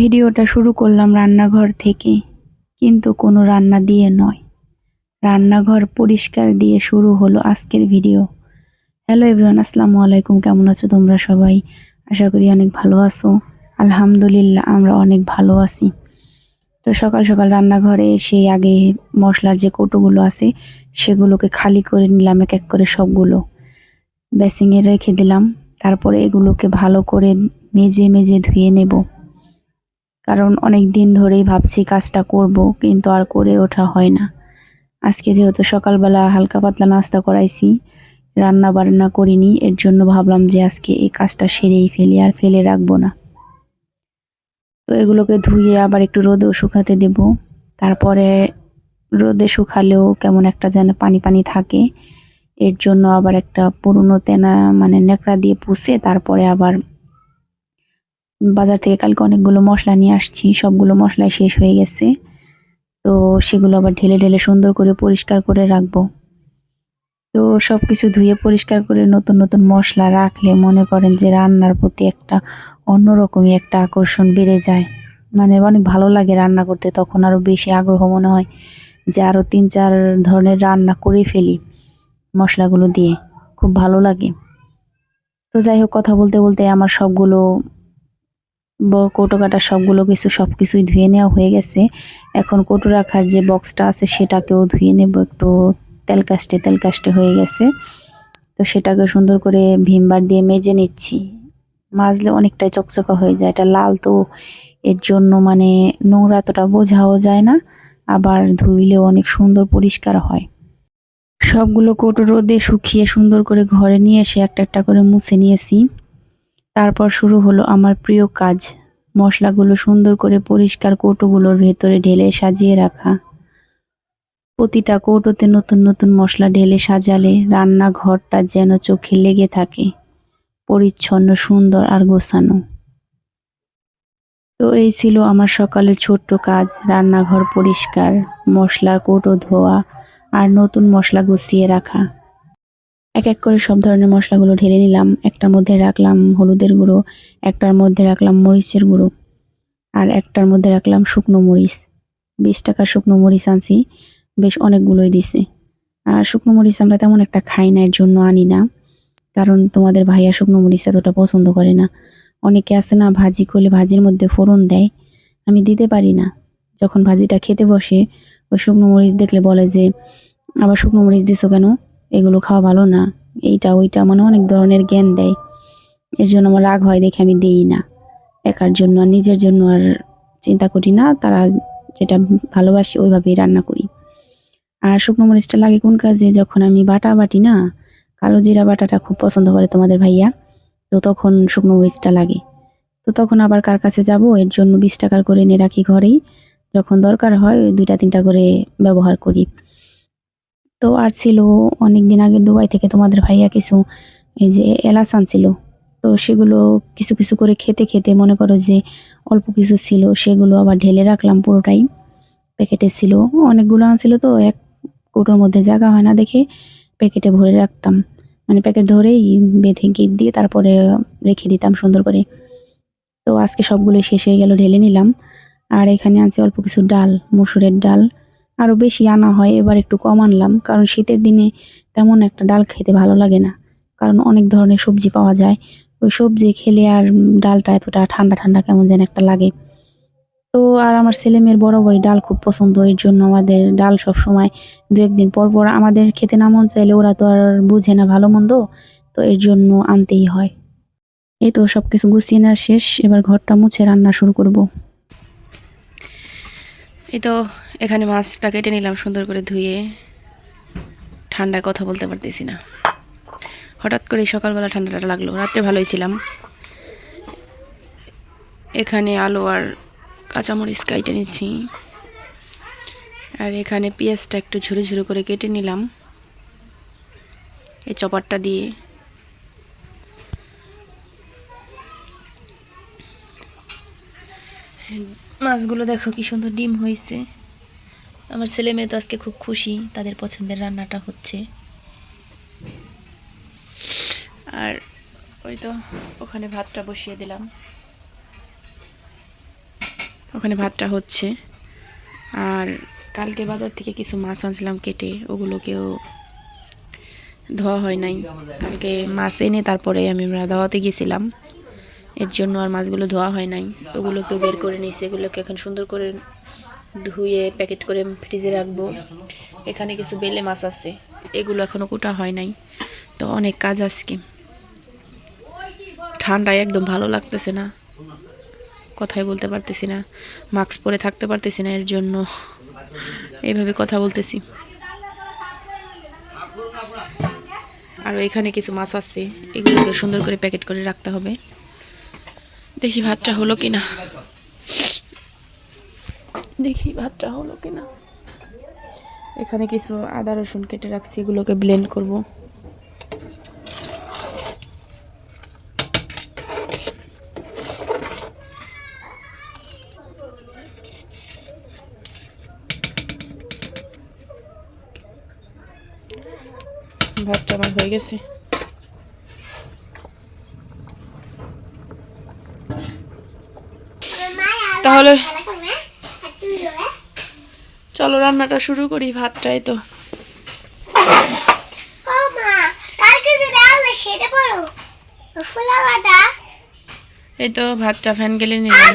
ভিডিওটা শুরু করলাম রান্নাঘর থেকে, কিন্তু কোনো রান্না দিয়ে নয়। রান্নাঘর পরিষ্কার দিয়ে শুরু হলো আজকের ভিডিও। হ্যালো এভরিওয়ান, আসসালামু আলাইকুম, কেমন আছো তোমরা সবাই? আশা করি অনেক ভালো আছো। আলহামদুলিল্লাহ, আমরা অনেক ভালো আছি। তো সকাল সকাল রান্নাঘরে এসে আগে মশলার যে কৌটোগুলো আছে, সেগুলোকে খালি করে নিলাম, এক এক করে সবগুলো। বেসিংয়ে রেখে দিলাম, তারপরে এগুলোকে ভালো করে মেজে মেজে ধুয়ে নেব। কারণ অনেক দিন ধরেই ভাবছি কাজটা করব, কিন্তু আর করে ওঠা হয় না। আজকে যেহেতু সকালবেলা হালকা পাতলা নাস্তা করাইছি, রান্না বান্না করিনি, এর জন্য ভাবলাম যে আজকে এই কাজটা সেরেই ফেলি আর ফেলে রাখব না। তো এগুলোকে ধুয়ে আবার একটু রোদেও শুকাতে দেব। তারপরে রোদে শুকালেও কেমন একটা যেন পানি পানি থাকে, এর জন্য আবার একটা পুরনো তেনা মানে নেকড়া দিয়ে পুষে তারপরে আবার বাজার থেকে কালকে অনেকগুলো মশলা নিয়ে আসছি, সবগুলো মশলাই শেষ হয়ে গেছে। তো সেগুলো আবার ঢেলে ঢেলে সুন্দর করে পরিষ্কার করে রাখব। তো সব কিছু ধুয়ে পরিষ্কার করে নতুন নতুন মশলা রাখলে মনে করেন যে রান্নার প্রতি একটা অন্যরকমই একটা আকর্ষণ বেড়ে যায়। মানে অনেক ভালো লাগে রান্না করতে, তখন আরও বেশি আগ্রহ মনে হয় যে আরও তিন চার ধরনের রান্না করে ফেলি মশলাগুলো দিয়ে। খুব ভালো লাগে। তো যাই হোক, কথা বলতে বলতে আমার সবগুলো কৌটো কাটা সবগুলো কিছু সব কিছুই ধুয়ে নেওয়া হয়ে গেছে। এখন কৌটো রাখার যে বক্সটা আছে সেটাকেও ধুয়ে নেব, একটু তেল কাস্টে তেল কাস্টে হয়ে গেছে। তো সেটাকে সুন্দর করে ভিমবার দিয়ে মেজে নিচ্ছি। মাজলে অনেকটাই চকচকা হয়ে যায়, এটা লাল তো এর জন্য মানে নোংরা এতটা বোঝাও যায় না, আবার ধুইলেও অনেক সুন্দর পরিষ্কার হয়। সবগুলো কৌটো রোদে শুকিয়ে সুন্দর করে ঘরে নিয়ে এসে একটা একটা করে মুছে নিয়েছি। তারপর শুরু হলো আমার প্রিয় কাজ, মশলাগুলো সুন্দর করে পরিষ্কার কৌটোগুলোর ভেতরে ঢেলে সাজিয়ে রাখা। প্রতিটা কৌটোতে নতুন নতুন মশলা ঢেলে সাজালে রান্নাঘরটা যেন চোখে লেগে থাকে, পরিচ্ছন্ন, সুন্দর আর গোছানো। তো এই ছিল আমার সকালের ছোট্ট কাজ, রান্নাঘর পরিষ্কার, মশলার কৌটো ধোয়া আর নতুন মশলা গুছিয়ে রাখা। এক এক করে সব ধরনের মশলাগুলো ঢেলে নিলাম। একটার মধ্যে রাখলাম হলুদের গুঁড়ো, একটার মধ্যে রাখলাম মরিচের গুঁড়ো, আর একটার মধ্যে রাখলাম শুকনো মরিচ। বিশ টাকার শুকনো মরিচ আনছি, বেশ অনেকগুলোই দিছে। আর শুকনো মরিচ আমরা তেমন একটা খাই না, এর জন্য আনি না। কারণ তোমাদের ভাইয়া শুকনো মরিচ এতটা পছন্দ করে না। অনেকে আছে না, ভাজি করলে ভাজির মধ্যে ফোড়ন দেয়। আমি দিতে পারি না। যখন ভাজিটা খেতে বসে, ওই শুকনো মরিচ দেখলে বলে যে, আবার শুকনো মরিচ দিছো কেন? এগুলো খাওয়া ভালো না। এইটা, ওইটা মানে অনেক ধরনের জ্ঞান দেয়। এর জন্য আমার রাগ হয় দেখে আমি দিই না। একার জন্য আর নিজের জন্য আর চিন্তা করি না, তারা যেটা ভালোবাসি ওইভাবেই রান্না করি। আর শুকনো মরিচটা লাগে কোন কাজে? যখন আমি বাটা বাটি না, কালো জিরা বাটাটা খুব পছন্দ করে তোমাদের ভাইয়া, তো তখন শুকনো মরিচটা লাগে। তো তখন আবার কার কাছে যাব? এর জন্য বিশ টাকার করে এনে রাখি ঘরেই। যখন দরকার হয়, দুইটা তিনটা করে ব্যবহার করি। তো আর ছিল অনেক দিন আগে দুবাই থেকে তোমাদের ভাইয়া কিছু, এই যে এলাচ আনছিল তো সেগুলো কিছু কিছু করে খেতে খেতে মনে করো যে অল্প কিছু ছিল, সেগুলো আবার ঢেলে রাখলাম পুরোটাই। প্যাকেটে ছিল, অনেকগুলো আনছিল তো, এক কৌটোর মধ্যে জায়গা হয় না দেখে প্যাকেটে ভরে রাখতাম। মানে প্যাকেট ধরেই বেঁধে গিট দিয়ে তারপরে রেখে দিতাম সুন্দর করে। তো আজকে সবগুলো শেষ হয়ে গেল, ঢেলে নিলাম। আর এখানে আছে অল্প কিছু ডাল, মুসুরের ডাল আরও বেশি আনা হয়, এবার একটু কম আনলাম। কারণ শীতের দিনে তেমন একটা ডাল খেতে ভালো লাগে না। কারণ অনেক ধরনের সবজি পাওয়া যায়। ওই সবজি খেলে আর ডালটা এতটা ঠান্ডা ঠান্ডা কেমন যেন একটা লাগে। তো আর আমার ছেলে মেয়ের বরাবরই ডাল খুব পছন্দ। এর জন্য আমাদের ডাল সব সময় দু একদিন পর পর আমাদের খেতে না মন চাইলে ওরা তো আর বুঝে না ভালো মন্দ। তো এর জন্য আনতেই হয়। এই তো সব কিছু গুছিয়ে নেওয়া শেষ। এবার ঘরটা মুছে রান্না শুরু করব। এই তো এখানে মাছটা কেটে নিলাম সুন্দর করে ধুয়ে। ঠান্ডায় কথা বলতে পারতেছি না। হঠাৎ করে সকালবেলা ঠান্ডাটা লাগল, রাত্রে ভালোই ছিলাম। এখানে আলু আর কাঁচামরিচ কেটে নিচ্ছি। আর এখানে পেঁয়াজটা একটু ঝুরো ঝুরো করে কেটে নিলাম। এই চপারটা দিয়ে মাছগুলো দেখো কি সুন্দর ডিম হয়েছে। আমার ছেলে মেয়ে তো আজকে খুব খুশি, তাদের পছন্দের রান্নাটা হচ্ছে। আর ওই তো ওখানে ভাতটা বসিয়ে দিলাম। ওখানে ভাতটা হচ্ছে। আর কালকে বাজার থেকে কিছু মাছ আনছিলাম কেটে, ওগুলোকেও ধোয়া হয় নাই। কালকে মাছ এনে তারপরে আমি আমরা দাওয়াতে গেছিলাম। এর জন্য আর মাছগুলো ধোয়া হয় নাই। ওগুলোকেও বের করে নিয়েছি। এগুলোকে এখন সুন্দর করে ধুয়ে, প্যাকেট করে ফ্রিজে রাখব। এখানে কিছু বেলে মাছ আছে। এগুলো এখনও কুটা হয় নাই। তো অনেক কাজ আজকে। ঠান্ডায় একদম ভালো লাগতেছে না। কথাই বলতে পারতেছি না। মাস্ক পরে থাকতে পারতেছি না এর জন্য। এইভাবে কথা বলতেছি। আর এখানে কিছু মাছ আছে। এগুলোকে সুন্দর করে প্যাকেট করে রাখতে হবে। দেখি ভাতটা হলো কিনা। দেখি ভাতটা হলো কিনা। এখানে কিছু আদা, রসুন কেটে রাখছি, এগুলোকে ব্লেন্ড করব। ভাতটা আমার হয়ে গেছে। তাহলে চলো রান্নাটা শুরু করি ভাতটাই তো। এই তো ভাতটা ফ্যান গেলে নিলাম।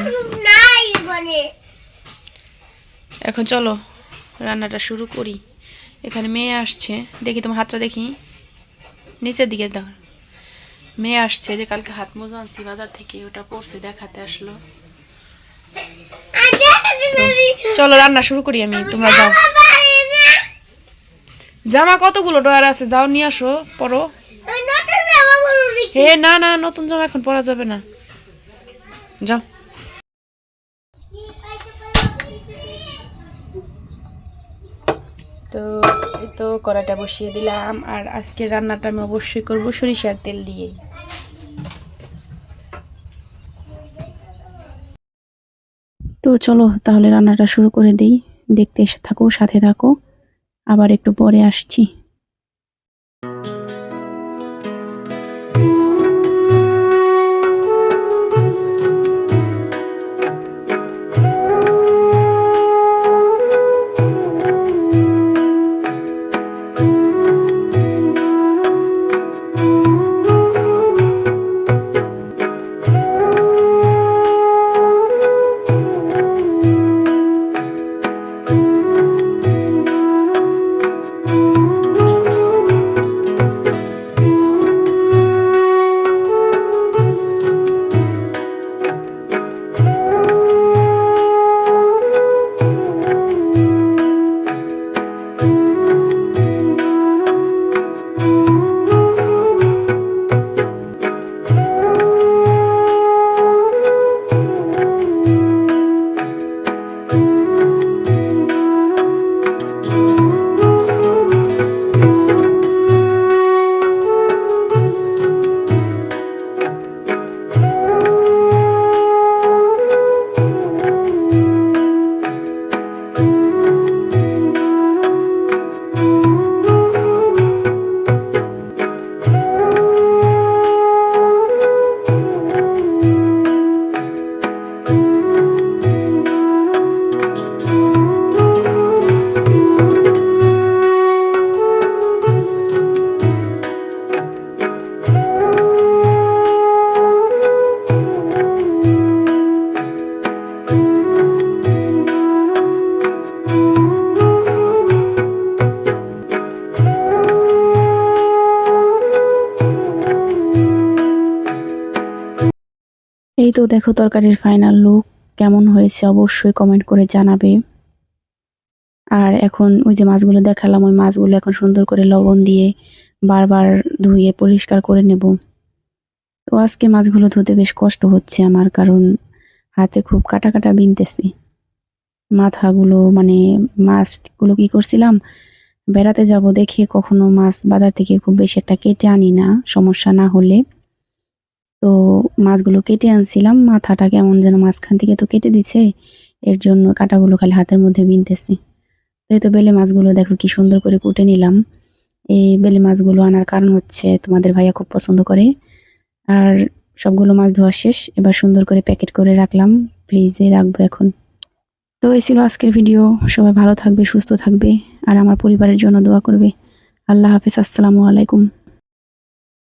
এখন চলো রান্নাটা শুরু করি। এখানে মেয়ে আসছে। দেখি তোমার হাতটা দেখি। নিচের দিকে দেখো মেয়ে আসছে যে কালকে হাত মোজা আনছি বাজার থেকে ওটা পড়ছে দেখাতে আসলো। চলো রান্না শুরু করি আমি তোমরা যাও। জামা কতগুলো ডয়ার আছে? যাও নিয়ে আসো পরো। হে না না নতুন জামা এখন পরা যাবে না। যাও। তো এই তো কড়াইটা বসিয়ে দিলাম আর আজকে রান্নাটা আমি অবশ্যই করব সরিষার তেল দিয়ে। তো চলো তাহলে রান্নাটা শুরু করে দিই। দেখতে এসে থাকো, সাথে থাকো। আবার একটু পরে আসছি। এই তো দেখো তরকারির ফাইনাল লুক কেমন হয়েছে অবশ্যই কমেন্ট করে জানাবে। আর এখন ওই যে মাছগুলো দেখালাম, ওই মাছগুলো এখন সুন্দর করে লবণ দিয়ে বারবার ধুয়ে পরিষ্কার করে নেব। তো আজকে মাছগুলো ধুতে বেশ কষ্ট হচ্ছে আমার, কারণ হাতে খুব কাটা কাটা বিনতেছি। মাথাগুলো মানে মাছগুলো কি করছিলাম? বেড়াতে যাব দেখে কখনো মাছ বাজার থেকে খুব বেশি একটা কেটে আনি না, সমস্যা না হলে। তো মাছগুলো কেটে আনছিলাম, মাথাটা কেমন যেন মাঝখান থেকে তো কেটে দিছে, এর জন্য কাটাগুলো খালি হাতের মধ্যে বিনতেছি। তো এই তো বেলে মাছগুলো দেখো কি সুন্দর করে কুটে নিলাম। এই বেলে মাছগুলো আনার কারণ হচ্ছে তোমাদের ভাইয়া খুব পছন্দ করে। আর সবগুলো মাছ ধোয়া শেষ, এবার সুন্দর করে প্যাকেট করে রাখলাম, ফ্রিজে রাখব এখন। তো এই ছিল আজকের ভিডিও, সবাই ভালো থাকবে, সুস্থ থাকবে, আর আমার পরিবারের জন্য দোয়া করবে। আল্লাহ হাফিজ, আসসালামু আলাইকুম।